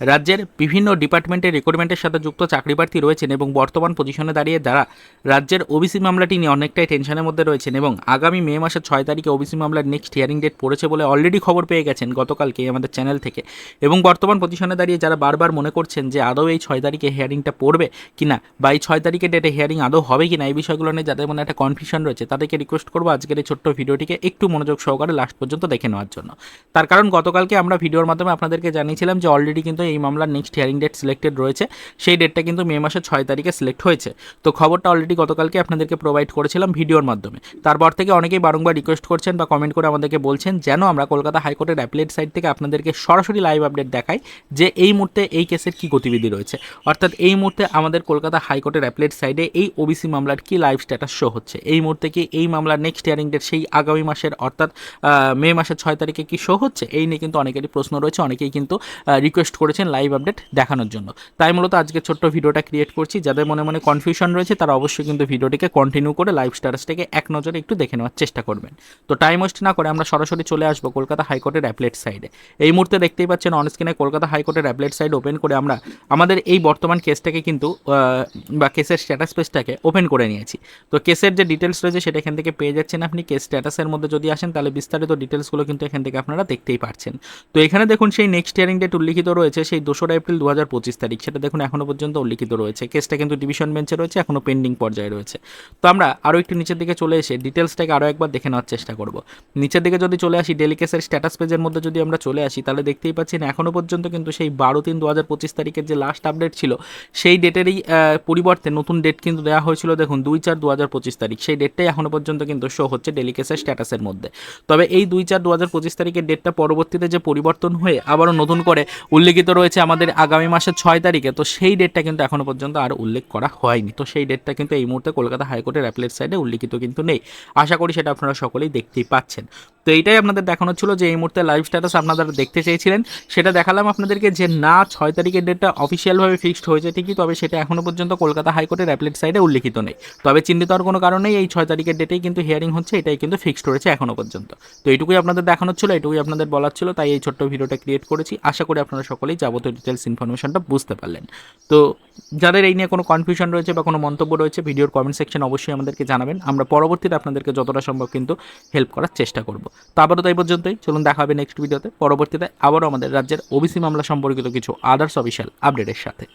রাজ্যের বিভিন্ন ডিপার্টমেন্টের রিক্রুটমেন্টের সাথে যুক্ত চাকরি প্রার্থী রয়েছেন এবং বর্তমান পজিশনে দাঁড়িয়ে যারা রাজ্যের ওবিসি মামলাটি নিয়ে অনেকটাই টেনশনের মধ্যে রয়েছেন এবং আগামী মে মাসের ছয় তারিখে ওবিসি মামলার নেক্সট হিয়ারিং ডেট পড়েছে বলে অলরেডি খবর পেয়ে গেছেন গতকালকে আমাদের চ্যানেল থেকে। এবং বর্তমান পজিশনে দাঁড়িয়ে যারা বারবার মনে করছেন যে আদৌ এই ছয় তারিখে হিয়ারিংটা পড়বে কিনা বা এই ছয় তারিখে ডেটে হিয়ারিং আদৌ হবে কিনা এই বিষয়গুলো নিয়ে যাদের মনে একটা কনফিউশন রয়েছে, তাদেরকে রিকোয়েস্ট করব আজকের এই ছোট্ট ভিডিওটিকে একটু মনোযোগ সহকারে লাস্ট পর্যন্ত দেখে নেওয়ার জন্য। তার কারণ গতকালকে আমরা ভিডিওর মাধ্যমে আপনাদেরকে জানিয়েছিলাম যে অলরেডি কিন্তু এই মামলার নেক্সট হিয়ারিং ডেট সিলেক্টেড রয়েছে। সেই ডেটটা কিন্তু মে মাসের ছয় তারিখে সিলেক্ট হয়েছে। তো খবরটা অলরেডি গতকালকে আপনাদেরকে প্রোভাইড করেছিলাম ভিডিওর মাধ্যমে। তারপর থেকে অনেকেই বারংবার রিকোয়েস্ট করছেন বা কমেন্ট করে আমাদেরকে বলছেন, যেন আমরা কলকাতা হাইকোর্টের অ্যাপলেট সাইট থেকে আপনাদেরকে সরাসরি লাইভ আপডেট দেখাই যে এই মুহূর্তে এই কেসের কী গতিবিধি রয়েছে। অর্থাৎ এই মুহূর্তে আমাদের কলকাতা হাইকোর্টের অ্যাপলেট সাইডে এই ওবিসি মামলার কি লাইভ স্ট্যাটাস শো হচ্ছে? এই মুহূর্তে কি এই মামলার নেক্সট হিয়ারিং ডেট সেই আগামী মাসের, অর্থাৎ মে মাসের ছয় তারিখে কি শো হচ্ছে? এই নিয়ে কিন্তু অনেকেরই প্রশ্ন রয়েছে। অনেকেই কিন্তু রিকোয়েস্ট করেছেন লাইভ আপডেট দেখানোর জন্য। তাই মূলত আজকে ছোট্ট ভিডিওটা ক্রিয়েট করছি। যাদের মনে মনে কনফিউশন রয়েছে, তারা অবশ্যই কিন্তু ভিডিওটিকে কন্টিনিউ করে লাইভ স্ট্যাটাসটাকে এক নজরে একটু দেখে নেওয়ার চেষ্টা করবেন। তো টাইম ওয়েস্ট না করে আমরা সরাসরি চলে আসব কলকাতা হাইকোর্টের অ্যাপলেট সাইডে এই মুহূর্তে দেখতেই পাচ্ছেন অন স্ক্রিনে কলকাতা হাইকোর্টের অ্যাপলেট সাইড ওপেন করে আমরা আমাদের এই বর্তমান কেসটাকে কিন্তু বা কেসের স্ট্যাটাস পেজটাকে ওপেন করে নিয়েছি। তো কেসের যে ডিটেলস রয়েছে সেটা এখান থেকে পেয়ে যাচ্ছেন আপনি। কেস স্ট্যাটাসের মধ্যে যদি আসেন, তাহলে বিস্তারিত ডিটেলসগুলো কিন্তু এখান থেকে আপনারা দেখতেই পারছেন। তো এখানে দেখুন, সেই নেক্সট হিয়ারিং ডেট উল্লিখিত রয়েছে সেই দোসরা এপ্রিল দু হাজার পঁচিশ তারিখ। সেটা দেখুন এখনও পর্যন্ত উল্লিখিত রয়েছে। কেসটা কিন্তু ডিভিশন বেঞ্চে রয়েছে এখনও পেন্ডিং পর্যায়ে রয়েছে। তো আমরা আরও একটু নিচের দিকে চলে এসে ডিটেলসটাকে আরও একবার দেখে নেওয়ার চেষ্টা করব। নিচের দিকে যদি চলে আসি, ডেলি কেসের স্ট্যাটাস পেজের মধ্যে যদি আমরা চলে আসি, তাহলে দেখতেই পাচ্ছেন এখনও পর্যন্ত কিন্তু সেই বারো তিন দু হাজার পঁচিশ তারিখের যে লাস্ট আপডেট ছিল, সেই ডেটেরই পরিবর্তে নতুন ডেট কিন্তু দেওয়া হয়েছিল। দেখুন দুই চার দু হাজার পঁচিশ তারিখ, সেই ডেটটাই এখনও পর্যন্ত কিন্তু শো হচ্ছে ডেলি কেসের স্ট্যাটাসের মধ্যে। তবে এই দুই চার দু হাজার পঁচিশ তারিখের ডেটটা পরবর্তীতে যে পরিবর্তন হয়ে আবারও নতুন করে উল্লেখিত রয়েছে আমাদের আগামী মাসের ছয় তারিখে, তো সেই ডেটটা কিন্তু এখনও পর্যন্ত আর উল্লেখ করা হয়নি। তো সেই ডেটটা কিন্তু এই মুহূর্তে কলকাতা হাইকোর্টের অ্যাপলেট সাইডে উল্লিখিত কিন্তু নেই। আশা করি সেটা আপনারা সকলেই দেখতেই পাচ্ছেন। তো এইটাই আপনাদের দেখানো ছিল যে এই মুহূর্তে লাইভ স্ট্যাটাস আপনারা দেখতে চেয়েছিলেন। সেটা দেখালাম আপনাদেরকে যে না, ছয় তারিখের ডেটটা অফিসিয়ালভাবে ফিক্সড হয়েছে ঠিকই, তবে সেটা এখনও পর্যন্ত কলকাতা হাইকোর্টের অ্যাপলেট সাইডে উল্লেখিত নেই। তবে চিন্তিত হওয়ার কোনো কারণেই এই ছয় তারিখের ডেটেই কিন্তু হিয়ারিং হচ্ছে, এটাই কিন্তু ফিক্সড রয়েছে এখনও পর্যন্ত। তো এইটুকুই আপনাদের দেখানোর ছিল এটুকুই আপনাদের বলার ছিল, তাই এই ছোট্ট ভিডিওটা ক্রিয়েট করেছি। আশা করি আপনারা সকলেই যাবতীয় ডিটেলস ইনফরমেশনটা বুঝতে পারলেন। তো যাদের এই নিয়ে কোনো কনফিউশন রয়েছে বা কোনো মন্তব্য রয়েছে ভিডিওর কমেন্ট সেকশন অবশ্যই আমাদেরকে জানাবেন। আমরা পরবর্তীতে আপনাদেরকে যতটা সম্ভব কিন্তু হেল্প করার চেষ্টা করব। তো আবারও তাই পর্যন্তই। চলুন দেখা হবে নেক্সট ভিডিওতে পরবর্তীতে আবারও আমাদের রাজ্যের ওবিসি মামলা সম্পর্কিত কিছু আদার্স অফিসিয়াল আপডেটের সাথে।